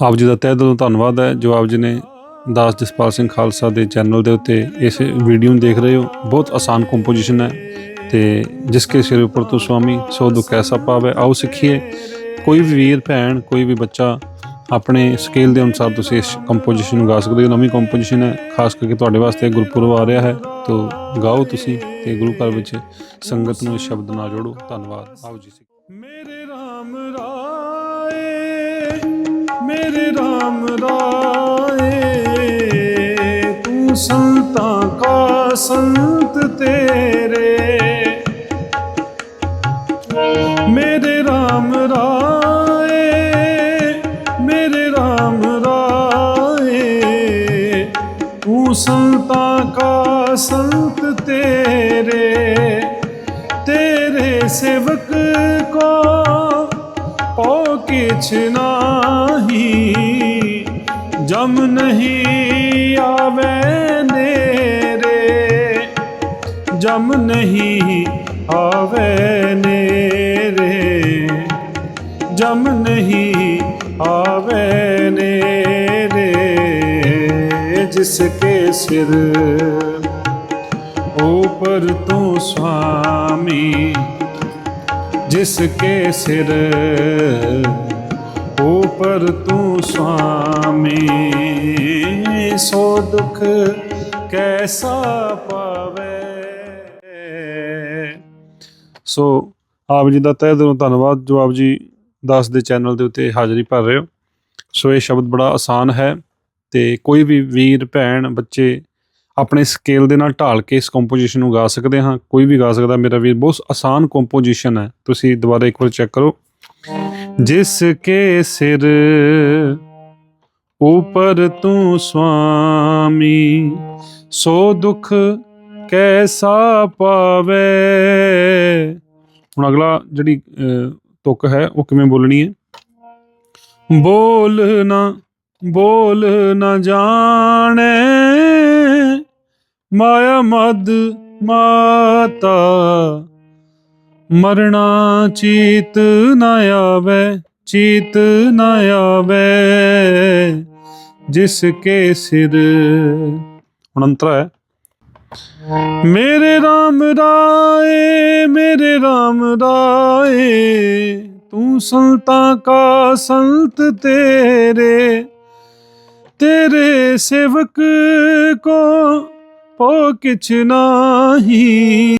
ਆਪ ਜੀ ਦਾ ਤਹਿ ਦਿਲੋਂ ਧੰਨਵਾਦ ਹੈ। ਜੋ ਆਪ ਜੀ ਨੇ ਦਾਸ ਜਸਪਾਲ ਸਿੰਘ ਖਾਲਸਾ ਦੇ ਚੈਨਲ ਦੇ ਉੱਤੇ ਇਸ ਵੀਡੀਓ ਨੂੰ ਦੇਖ ਰਹੇ ਹੋ, ਬਹੁਤ ਆਸਾਨ ਕੰਪੋਜੀਸ਼ਨ ਹੈ ਤੇ ਜਿਸ ਕੇ ਸਿਰ ਉੱਪਰ ਤੋਂ ਸੁਆਮੀ ਸੋ ਦੁੱਖ ਐਸਾ ਪਾਵੇ, ਆਓ ਸਿੱਖੀਏ। ਕੋਈ ਵੀ ਵੀਰ, ਭੈਣ, ਕੋਈ ਵੀ ਬੱਚਾ ਆਪਣੇ ਸਕੇਲ ਦੇ ਅਨੁਸਾਰ ਤੁਸੀਂ ਇਸ ਕੰਪੋਜੀਸ਼ਨ ਨੂੰ ਗਾ ਸਕਦੇ ਹੋ। ਨਵੀਂ ਕੰਪੋਜੀਸ਼ਨ ਹੈ, ਖਾਸ ਕਰਕੇ ਤੁਹਾਡੇ ਵਾਸਤੇ ਗੁਰਪੁਰਬ ਆ ਰਿਹਾ ਹੈ। ਤੋ ਗਾਓ ਤੁਸੀਂ ਤੇ ਗੁਰੂ ਘਰ ਵਿੱਚ ਸੰਗਤ ਨੂੰ ਇਸ ਸ਼ਬਦ ਨਾਲ ਜੋੜੋ। ਧੰਨਵਾਦ। ਆਓ ਜੀ ਮੇਰੇ RAM ਰਾਏ RAM ਰਾਏ, ਤੂੰ ਸੰਤਾਂ ਕਾ ਸੰਤ ਤੇਰੇ। ਮੇਰੇ RAM ਰਾਏ, ਮੇਰੇ RAM ਰਾਏ, ਤੂੰ ਸੰਤਾਂ ਕਾ ਸੰਤ ਤੇਰੇ। ਤੇਰੇ ਸੇਵਕ ਕੋ ਕਿਛ ਨਾਹੀ, ਜਮ ਨਹੀਂ ਆਵੇ ਨੇਰੇ। ਜਮ ਨਹੀਂ ਆਵੇ ਨੇਰੇ। ਜਮ ਨਹੀਂ ਆਵੇ ਨੇਰੇ। ਜਿਸ ਕੇ ਸਿਰ ਉਪਰ ਤੂੰ ਸੁਆਮੀ ਜਿਸ ਸਿਰ ਹੋ ਪਰ ਤੂੰ ਸੁਆਮੀ ਸੋ ਦੁਖ ਕੈਸਾ ਪਾਵੇ? ਸੋ ਆਪ ਜੀ ਦਾ ਤਹਿ ਦਿਲੋਂ ਧੰਨਵਾਦ ਜੋ ਆਪ ਜੀ ਦਾਸ ਦੇ ਚੈਨਲ ਦੇ ਉੱਤੇ ਹਾਜ਼ਰੀ ਭਰ ਰਹੇ ਹੋ। ਸੋ ਇਹ ਸ਼ਬਦ ਬੜਾ ਆਸਾਨ ਹੈ ਤੇ ਕੋਈ ਵੀ ਵੀਰ, ਭੈਣ, ਬੱਚੇ ਆਪਣੇ ਸਕੇਲ ਦੇ ਨਾਲ ਢਾਲ ਕੇ ਇਸ ਕੰਪੋਜੀਸ਼ਨ ਨੂੰ ਗਾ ਸਕਦੇ ਹਾਂ। ਕੋਈ ਵੀ ਗਾ ਸਕਦਾ। ਮੇਰਾ ਵੀਰ, ਬਹੁਤ ਆਸਾਨ ਕੰਪੋਜੀਸ਼ਨ ਹੈ। ਤੁਸੀਂ ਦੁਬਾਰਾ ਇੱਕ ਵਾਰ ਚੈੱਕ ਕਰੋ। ਜਿਸ ਕੇ ਸਿਰ ऊपर ਤੂੰ ਸੁਆਮੀ ਸੋ ਦੁਖ ਕੈਸਾ ਪਾਵੇ ਹੁਣ ਅਗਲਾ ਜਿਹੜੀ ਅਹ, ਤੁਕ ਹੈ ਉਹ ਕਿਵੇਂ ਬੋਲਣੀ ਹੈ ਬੋਲ ਨਾ ਬੋਲ ਨਾ ਜਾਣੇ ਮਾਇਆ ਮਦ ਮਾਤਾ ਮਰਣਾ ਚੀਤ ਨਾ ਆਵੇ, ਚੀਤ ਨਾ ਆਵੇ, ਜਿਸ ਕੇ ਸਿਰ। ਹੁਣ ਅੰਤਰਾ ਹੈ। ਮੇਰੇ RAM ਰਾਏ, ਮੇਰੇ RAM ਰਾਏ, ਤੂੰ ਸੰਤਾਂ ਕਾ ਸੰਤ ਤੇਰੇ। ਤੇਰੇ ਸੇਵਕ ਕੋ ਪੋ ਕਿਛ ਨਾਹੀ।